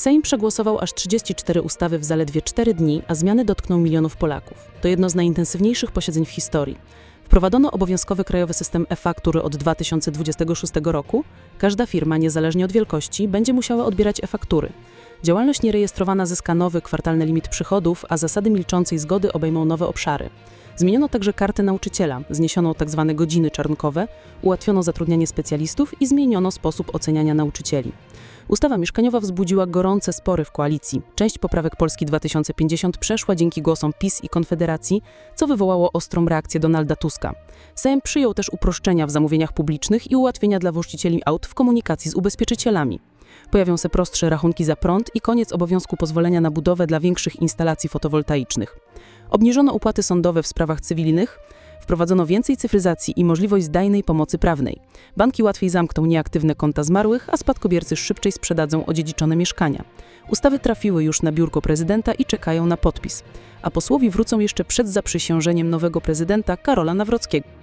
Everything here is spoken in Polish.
Sejm przegłosował aż 34 ustawy w zaledwie 4 dni, a zmiany dotkną milionów Polaków. To jedno z najintensywniejszych posiedzeń w historii. Wprowadzono obowiązkowy krajowy system e-faktury od 2026 roku. Każda firma, niezależnie od wielkości, będzie musiała odbierać e-faktury. Działalność nierejestrowana zyska nowy kwartalny limit przychodów, a zasady milczącej zgody obejmą nowe obszary. Zmieniono także kartę nauczyciela, zniesiono tzw. godziny czarnkowe, ułatwiono zatrudnianie specjalistów i zmieniono sposób oceniania nauczycieli. Ustawa mieszkaniowa wzbudziła gorące spory w koalicji. Część poprawek Polski 2050 przeszła dzięki głosom PiS i Konfederacji, co wywołało ostrą reakcję Donalda Tuska. Sejm przyjął też uproszczenia w zamówieniach publicznych i ułatwienia dla właścicieli aut w komunikacji z ubezpieczycielami. Pojawią się prostsze rachunki za prąd i koniec obowiązku pozwolenia na budowę dla większych instalacji fotowoltaicznych. Obniżono opłaty sądowe w sprawach cywilnych, wprowadzono więcej cyfryzacji i możliwość zdajnej pomocy prawnej. Banki łatwiej zamkną nieaktywne konta zmarłych, a spadkobiercy szybciej sprzedadzą odziedziczone mieszkania. Ustawy trafiły już na biurko prezydenta i czekają na podpis. A posłowi wrócą jeszcze przed zaprzysiężeniem nowego prezydenta Karola Nawrockiego.